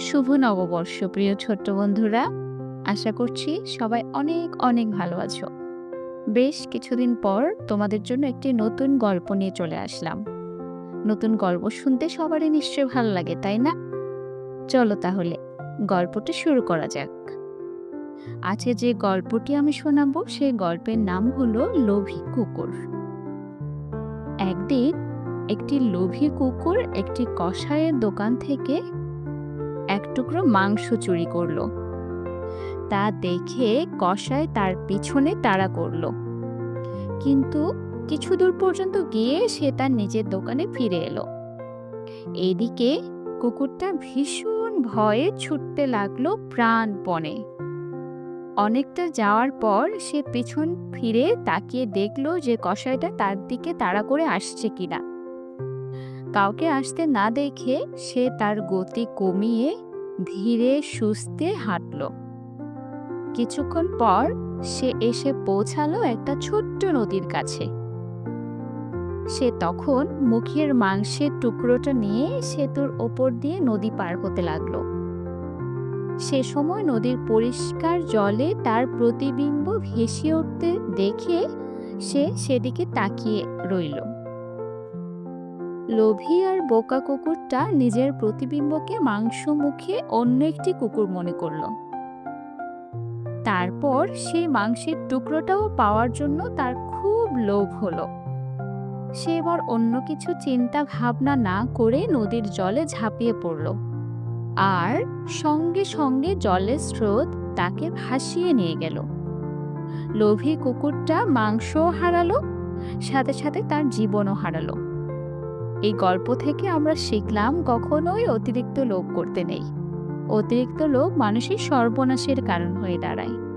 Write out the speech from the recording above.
শুভ নববর্ষ, প্রিয় ছোট্ট বন্ধুরা। আশা করছি সবাই অনেক অনেক ভালো আছো। বেশ কিছুদিন পর তোমাদের জন্য একটি নতুন গল্প নিয়ে চলে আসলাম। নতুন গল্প শুনতে সবারই নিশ্চয়ই ভালো লাগে, তাই না? চলো তাহলে, গল্পটি শুরু করা যাক। আছে যে গল্পটি আমি শোনাবো সেই গল্পের নাম হলো লোভী কুকুর। একদিন একটি লোভী কুকুর একটি কষায়ের দোকান থেকে এক টুকরো মাংস চুরি করল। তা দেখে কসাই তার পিছনে তাড়া করল। কিন্তু কিছু দূর পর্যন্ত গিয়ে সে তার নিজের দোকানে ফিরে এলো। এদিকে কুকুরটা ভীষণ ভয়ে ছুটতে লাগল প্রাণপণে। অনেকটা যাওয়ার পর সে পিছন ফিরে তাকিয়ে দেখল যে কসাইটা তার দিকে তাড়া করে আসছে কিনা। কাউকে আসতে না দেখে সে তার গতি কমিয়ে ধীরে সুস্থে হাঁটল। কিছুক্ষণ পর সে এসে পৌঁছালো একটা ছোট্ট নদীর কাছে। সে তখন মুখের মাংসের টুকরোটা নিয়ে সেতুর ওপর দিয়ে নদী পার হতে লাগল। সে সময় নদীর পরিষ্কার জলে তার প্রতিবিম্ব ভেসে উঠতে দেখে সে সেদিকে তাকিয়ে রইল। লোভী আর বোকা কুকুরটা নিজের প্রতিবিম্বকে মাংস মুখে অন্য একটি কুকুর মনে করল। তারপর সেই মাংসের টুকরোটাও পাওয়ার জন্য তার খুব লোভ হলো। সে এবার অন্য কিছু চিন্তা ভাবনা না করে নদীর জলে ঝাঁপিয়ে পড়ল। আর সঙ্গে সঙ্গে জলের স্রোত তাকে ভাসিয়ে নিয়ে গেল। লোভী কুকুরটা মাংসও হারালো, সাথে সাথে তার জীবনও হারালো। গল্প থেকে আমরা শিখলাম কখনোই অতিরিক্ত লোভ করতে নেই। অতিরিক্ত লোভ মানুষের সর্বনাশের কারণ হয়ে দাঁড়ায়।